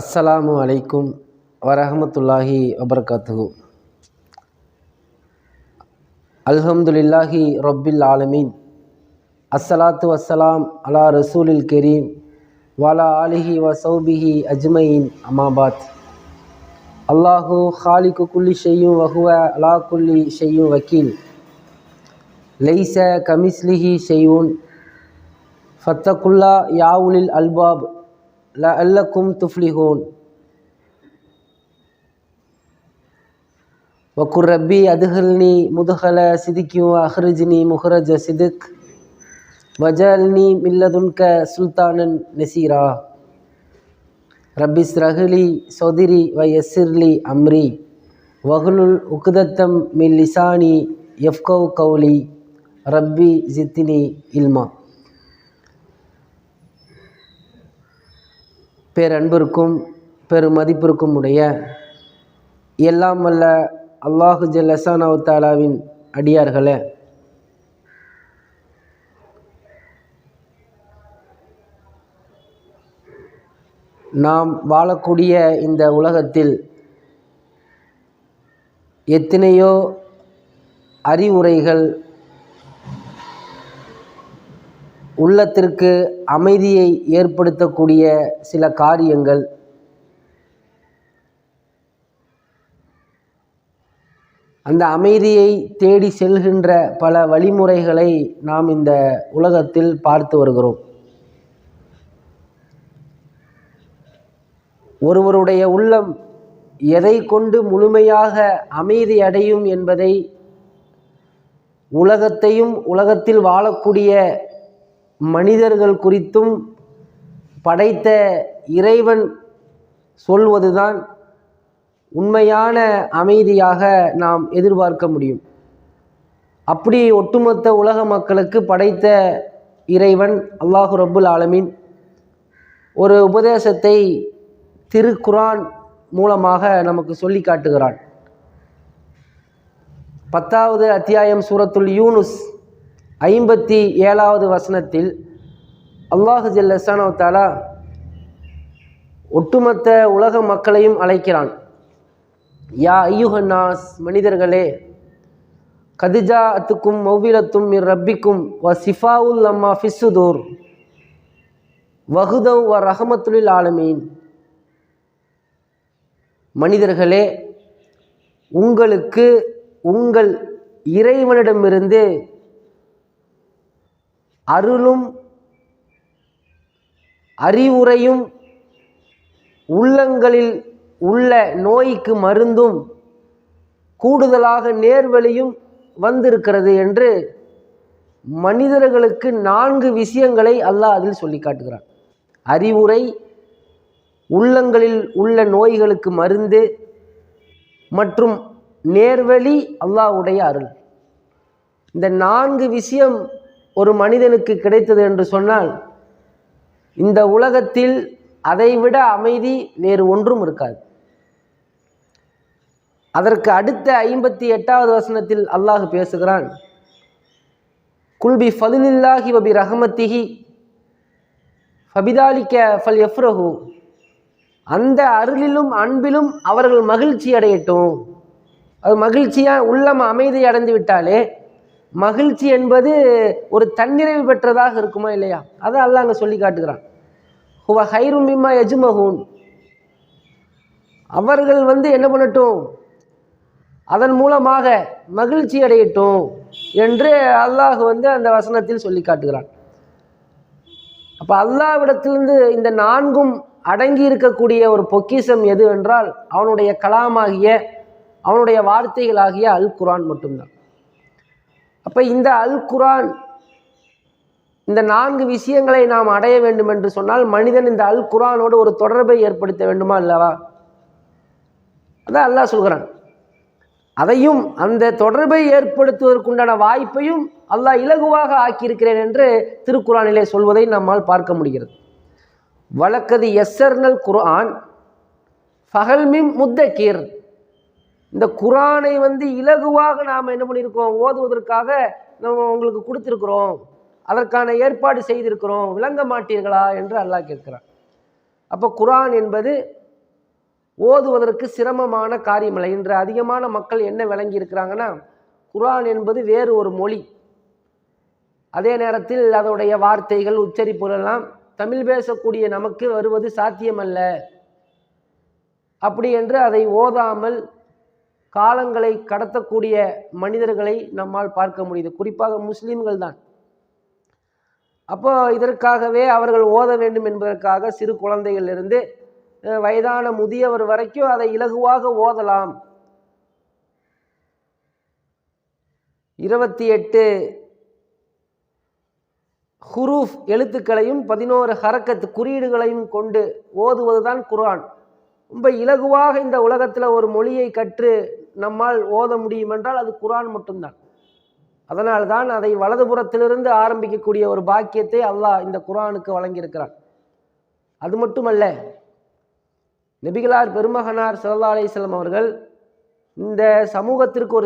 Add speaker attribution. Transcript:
Speaker 1: அஸ்ஸலாமு அலைக்கும் வரஹமத்துல்லாஹி வபரகாத்துஹு. அல்ஹம்துலில்லாஹி ரொப்பில் ஆலமீன். அஸ்ஸலாத்து வஸ்ஸலாம் அலா ரசூலில் கரீம் வாலா ஆலிஹி வ சௌபிஹி அஜ்மயின். அமாபாத் அல்லாஹு ஹாலிக்கு குல்லி ஷெய்யும் வகுவ அலா குல்லி ஷெய்யும் வக்கீல். லைச கமிஸ்லிஹி ஷெய்யூன் ஃபத்தகுல்லா யாவுலில் அல்பாப். ல அல்லக்கும் துஃப்லிஹூன் வக்குர் ரப்பி அதுஹல்னி முதுகல சிதிக்கும் அஹ்ரிஜினி முஹரஜ சிதுக் வஜல்னி மில்லதுன்க சுல்தானன் நசீரா ரப்பிஸ் ரஹ்லி சொதிரி வ யஸ்ஸிர்லி அம்ரி வஹ்லுல் உக்குதத்தம் மில் லிசானி யஃப்கவ் கௌலி ரப்பி ஜித்தினி இல்மா பேரன்பிற்கும் பெருமதிப்பிற்கும் உடைய எல்லாம் வல்ல அல்லாஹு ஜல்லசானவு தாலாவின் அடியார்களே. நாம் வாழக்கூடிய இந்த உலகத்தில் எத்தனையோ அறிவுரைகள் உள்ளத்திற்கு அமைதியை ஏற்படுத்தக்கூடிய சில காரியங்கள். அந்த அமைதியை தேடி செல்கின்ற பல வழிமுறைகளை நாம் இந்த உலகத்தில் பார்த்து வருகிறோம். ஒருவருடைய உள்ளம் எதை கொண்டு முழுமையாக அமைதி அடையும் என்பதை உலகத்தையும் உலகத்தில் வாழக்கூடிய மனிதர்கள் குறித்தும் படைத்த இறைவன் சொல்வதுதான் உண்மையான அமைதியாக நாம் எதிர்பார்க்க முடியும். அப்படி ஒட்டுமொத்த உலக மக்களுக்கு படைத்த இறைவன் அல்லாஹு ரப்புல் ஆலமீன் ஒரு உபதேசத்தை திருக்குரான் மூலமாக நமக்கு சொல்லி காட்டுகிறான் பத்தாவது அத்தியாயம் சூரத்துல் யூனுஸ். ஐம்பத்தி ஏழாவது வசனத்தில் அல்லாஹு ஜல்லசானோ தாலா ஒட்டுமொத்த உலக மக்களையும் அழைக்கிறான். யா ஐயுஹன்னாஸ் மனிதர்களே கதிஜா அத்துக்கும் மௌவிலத்தும் இர் ரப்பிக்கும் வ சிஃபாவுல் அம்மா ஃபிஸ்ஸுதூர் வகுதவ் வ ரஹமத்துலில் ஆலமீன். மனிதர்களே உங்களுக்கு உங்கள் இறைவனிடமிருந்து அருளும் அறிவுரையும் உள்ளங்களில் உள்ள நோய்க்கு மருந்தும் கூடுதலாக நேர்வழியும் வந்திருக்கிறது என்று மனிதர்களுக்கு நான்கு விஷயங்களை அல்லாஹ் அதில் சொல்லி காட்டுகிறான். அறிவுரை உள்ளங்களில் உள்ள நோய்களுக்கு மருந்து மற்றும் நேர்வழி அல்லாஹ்வுடைய அருள். இந்த நான்கு விஷயம் ஒரு மனிதனுக்கு கிடைத்தது என்று சொன்னால் இந்த உலகத்தில் அதைவிட அமைதி வேறு ஒன்றும் இருக்காது. அதற்கு அடுத்த ஐம்பத்தி எட்டாவது வசனத்தில் அல்லாஹ் பேசுகிறான் குல்பி ஃபதுலில்லாஹி வபி ரஹமத்திஹி ஃபபிதாலிக்க ஃபல் எஃப்ரஹு அந்த அருளிலும் அன்பிலும் அவர்கள் மகிழ்ச்சி அடையட்டும். அது மகிழ்ச்சியாக உள்ளம் அமைதி அடைந்து விட்டாலே மகிழ்ச்சி என்பது ஒரு தன்னிறைவு பெற்றதாக இருக்குமா இல்லையா? அதை அல்ல அங்கே சொல்லி காட்டுகிறான். ஹுவ ஹைரும் அவர்கள் வந்து என்ன பண்ணட்டும்? அதன் மூலமாக மகிழ்ச்சி அடையட்டும் என்று அல்லாஹ் வந்து அந்த வசனத்தில் சொல்லி காட்டுகிறான். அப்போ அல்லாவிடத்திலிருந்து இந்த நான்கும் அடங்கி இருக்கக்கூடிய ஒரு பொக்கிஷம் எது என்றால் அவனுடைய கலாமாகிய அவனுடைய வார்த்தைகளாகிய அல் குரான் மட்டும்தான். அப்போ இந்த அல் குரான் இந்த நான்கு விஷயங்களை நாம் அடைய வேண்டும் என்று சொன்னால் மனிதன் இந்த அல் குரானோடு ஒரு தொடர்பை ஏற்படுத்த வேண்டுமா அல்லவா அதான் அல்லாஹ் சொல்கிறான். அதையும் அந்த தொடர்பை ஏற்படுத்துவதற்குண்டான வாய்ப்பையும் அல்லாஹ் இலகுவாக ஆக்கியிருக்கிறேன் என்று திருக்குறானிலே சொல்வதை நம்மால் பார்க்க முடிகிறது. வழக்கது எஸ்எர்னல் குரான் ஃபஹல்மிம் முத்தகீர் இந்த குரானை வந்து இலகுவாக நாம் என்ன பண்ணியிருக்கோம் ஓதுவதற்காக நம்ம உங்களுக்கு கொடுத்துருக்குறோம். அதற்கான ஏற்பாடு செய்திருக்கிறோம். விளங்க மாட்டீர்களா என்று அல்லாஹ் கேட்கிறான். அப்போ குரான் என்பது ஓதுவதற்கு சிரமமான காரியமில்லை. இன்று அதிகமான மக்கள் என்ன விளங்கி இருக்கிறாங்கன்னா என்பது வேறு ஒரு மொழி. அதே நேரத்தில் அதோடைய வார்த்தைகள் உச்சரிப்புகளெல்லாம் தமிழ் பேசக்கூடிய நமக்கு வருவது சாத்தியமல்ல. அப்படி என்று அதை ஓதாமல் காலங்களை கடத்தக்கூடிய மனிதர்களை நம்மால் பார்க்க முடியுது. குறிப்பாக முஸ்லீம்கள் தான். அப்போ இதற்காகவே அவர்கள் ஓத வேண்டும் என்பதற்காக சிறு குழந்தைகளிலிருந்து வயதான முதியவர் வரைக்கும் அதை இலகுவாக ஓதலாம். இருபத்தி எட்டு ஹுரூஃப் எழுத்துக்களையும் பதினோரு ஹரக்கத்து குறியீடுகளையும் கொண்டு ஓதுவதுதான் குரான் ரொம்ப இலகுவாக இந்த உலகத்தில் ஒரு மொழியை கற்று நம்மால் ஓத முடியும் என்றால் அது குரான் மட்டும்தான். அதனால் தான் அதை வலதுபுறத்திலிருந்து ஆரம்பிக்கக்கூடிய ஒரு பாக்கியத்தை அல்லாஹ் இந்த குரானுக்கு வழங்கியிருக்கிறான். அது மட்டுமல்ல நபிகளார் பெருமகனார் ஸல்லல்லாஹு அலிஸ்லாம் அவர்கள் இந்த சமூகத்திற்கு ஒரு